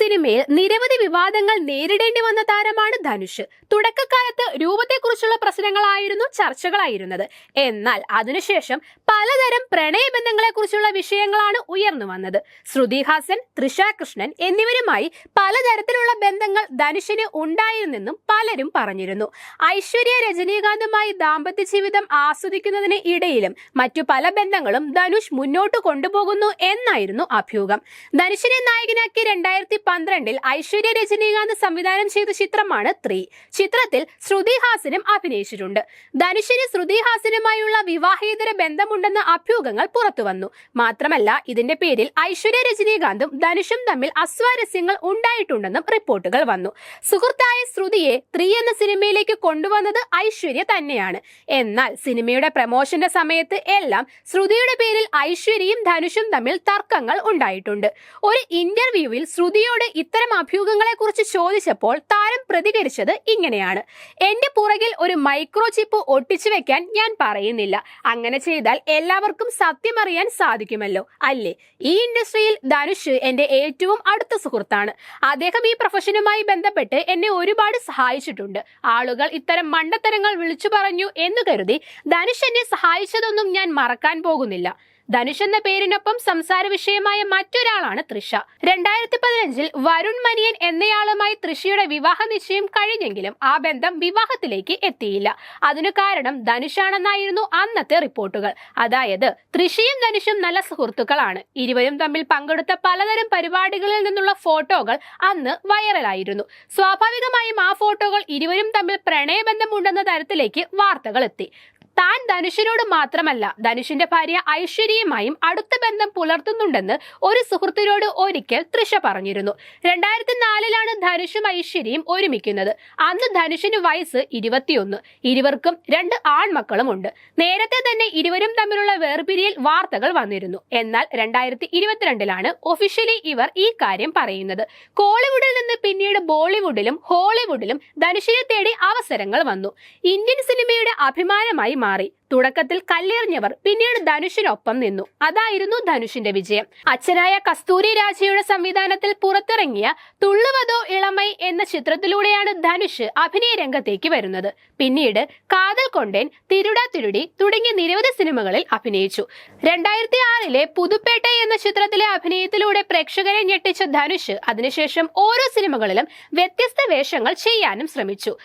സിനിമയിൽ നിരവധി വിവാദങ്ങൾ നേരിടേണ്ടി വന്ന താരമാണ് ധനുഷ്. തുടക്കക്കാലത്ത് രൂപത്തെക്കുറിച്ചുള്ള പ്രശ്നങ്ങളായിരുന്നു ചർച്ചകളായിരുന്നത്. എന്നാൽ അതിനുശേഷം പലതരം പ്രണയബന്ധങ്ങളെക്കുറിച്ചുള്ള വിഷയങ്ങളാണ് ഉയർന്നു വന്നത്. ശ്രുതി ഹാസൻ തൃഷ കൃഷ്ണൻ എന്നിവരുമായി പലതരത്തിലുള്ള ബന്ധങ്ങൾ ധനുഷിന് ഉണ്ടായിരുന്നെന്നും പലരും പറഞ്ഞിരുന്നു. ഐശ്വര്യ രജനീകാന്തുമായി ദാമ്പത്യ ജീവിതം ആസ്വദിക്കുന്നതിന് ഇടയിലും മറ്റു പല ബന്ധങ്ങളും ധനുഷ് മുന്നോട്ട് കൊണ്ടുപോകുന്നു എന്നായിരുന്നു അഭ്യൂഹം. ധനുഷിനെ നായകനാക്കി രണ്ടായിരത്തി പന്ത്രണ്ടിൽ ഐശ്വര്യ രജനീകാന്ത് സംവിധാനം ചെയ്ത ചിത്രമാണ് ത്രീ. ചിത്രത്തിൽ ശ്രുതി ഹാസനും അഭിനയിച്ചിട്ടുണ്ട്. ധനുഷിന് ശ്രുതി ഹാസനുമായുള്ള വിവാഹേതര ബന്ധമുണ്ടെന്ന അഭ്യൂഹങ്ങൾ പുറത്തുവന്നു മാത്രമല്ല ഇതിന്റെ പേരിൽ ഐശ്വര്യ രജനീകാന്തും ധനുഷും തമ്മിൽ അസ്വാരസ്യങ്ങൾ ഉണ്ടായിട്ടുണ്ടെന്നും റിപ്പോർട്ടുകൾ വന്നു. സുഹൃത്തായ ശ്രുതിയെ ത്രീ എന്ന സിനിമയിലേക്ക് കൊണ്ടുവന്നത് ഐശ്വര്യ തന്നെയാണ്. എന്നാൽ സിനിമയുടെ പ്രമോഷന്റെ സമയത്ത് എല്ലാം ശ്രുതിയുടെ പേരിൽ ഐശ്വര്യയും ധനുഷും തമ്മിൽ തർക്കങ്ങൾ ഉണ്ടായിട്ടുണ്ട്. ഒരു ഇന്റർവ്യൂവിൽ ശ്രുതിയോട് ഇത്തരം അഭ്യൂഹങ്ങളെ കുറിച്ച് ചോദിച്ചപ്പോൾ താരം പ്രതികരിച്ചത് ഇങ്ങനെയാണ്. എന്റെ പുറകിൽ ഒരു മൈക്രോ ചിപ്പ് ഒട്ടിച്ചു വെക്കാൻ ഞാൻ പറയുന്നില്ല. അങ്ങനെ ചെയ്താൽ എല്ലാവർക്കും സത്യം അറിയാൻ സാധിക്കുമല്ലോ അല്ലേ? ഈ ഇൻഡസ്ട്രിയിൽ ധനുഷ് എന്റെ ഏറ്റവും അടുത്ത സുഹൃത്താണ്. അദ്ദേഹം ഈ പ്രൊഫഷനുമായി ബന്ധപ്പെട്ട് എന്നെ ഒരുപാട് സഹായിച്ചിട്ടുണ്ട്. ആളുകൾ ഇത്തരം മണ്ടത്തരങ്ങൾ വിളിച്ചു പറഞ്ഞു എന്ന് കരുതി ധനുഷ് എന്നെ സഹായിച്ചതൊന്നും ഞാൻ മറക്കാൻ പോകുന്നില്ല. ധനുഷ് എന്ന പേരിനൊപ്പം സംസാര വിഷയമായ മറ്റൊരാളാണ് തൃഷ. രണ്ടായിരത്തി പതിനഞ്ചിൽ വരുൺ മനിയൻ എന്നയാളുമായി തൃഷയുടെ വിവാഹ നിശ്ചയം കഴിഞ്ഞെങ്കിലും ആ ബന്ധം വിവാഹത്തിലേക്ക് എത്തിയില്ല. അതിനു കാരണം ധനുഷാണെന്നായിരുന്നു അന്നത്തെ റിപ്പോർട്ടുകൾ. അതായത് തൃഷയും ധനുഷും നല്ല സുഹൃത്തുക്കളാണ്. ഇരുവരും തമ്മിൽ പങ്കെടുത്ത പലതരം പരിപാടികളിൽ നിന്നുള്ള ഫോട്ടോകൾ അന്ന് വൈറലായിരുന്നു. സ്വാഭാവികമായും ആ ഫോട്ടോകൾ ഇരുവരും തമ്മിൽ പ്രണയബന്ധമുണ്ടെന്ന തരത്തിലേക്ക് വാർത്തകൾ എത്തി. താൻ ധനുഷിനോട് മാത്രമല്ല ധനുഷിന്റെ ഭാര്യ ഐശ്വര്യയുമായും അടുത്ത ബന്ധം പുലർത്തുന്നുണ്ടെന്ന് ഒരു സുഹൃത്തിനോട് ഒരിക്കൽ തൃഷ പറഞ്ഞിരുന്നു. രണ്ടായിരത്തി നാലിലാണ് ധനുഷും ഐശ്വര്യയും ഒരുമിക്കുന്നത്. അന്ന് ധനുഷിന് വയസ്സ് ഇരുപത്തിയൊന്ന്. ഇരുവർക്കും രണ്ട് ആൺമക്കളും ഉണ്ട് നേരത്തെ തന്നെ ഇരുവരും തമ്മിലുള്ള വേർപിരിയൽ വാർത്തകൾ വന്നിരുന്നു. എന്നാൽ രണ്ടായിരത്തി ഇരുപത്തിരണ്ടിലാണ് ഒഫീഷ്യലി ഇവർ ഈ കാര്യം പറയുന്നത്. കോളിവുഡിൽ നിന്ന് പിന്നീട് ബോളിവുഡിലും ഹോളിവുഡിലും ധനുഷിനെ തേടി അവസരങ്ങൾ വന്നു. ഇന്ത്യൻ സിനിമയുടെ അഭിമാനമായി മാറി. തുടക്കത്തിൽ കല്ലെറിഞ്ഞവർ പിന്നീട് ധനുഷിനൊപ്പം നിന്നു. അതായിരുന്നു ധനുഷിന്റെ വിജയം. അച്ഛനായ കസ്തൂരി രാജയുടെ സംവിധാനത്തിൽ പുറത്തിറങ്ങിയ തുള്ളുവതോ ഇളമൈ എന്ന ചിത്രത്തിലൂടെയാണ് ധനുഷ് അഭിനയ രംഗത്തേക്ക് വരുന്നത്. പിന്നീട് കാതൽ കൊണ്ടേൻ തിരുടാ തിരുടി തുടങ്ങിയ നിരവധി സിനിമകളിൽ അഭിനയിച്ചു. രണ്ടായിരത്തി ആറിലെ പുതുപ്പേട്ട എന്ന ചിത്രത്തിലെ അഭിനയത്തിലൂടെ പ്രേക്ഷകരെ ഞെട്ടിച്ച ധനുഷ് അതിനുശേഷം ഓരോ സിനിമകളിലും വ്യത്യസ്ത വേഷങ്ങൾ ചെയ്യാനും ശ്രമിച്ചു.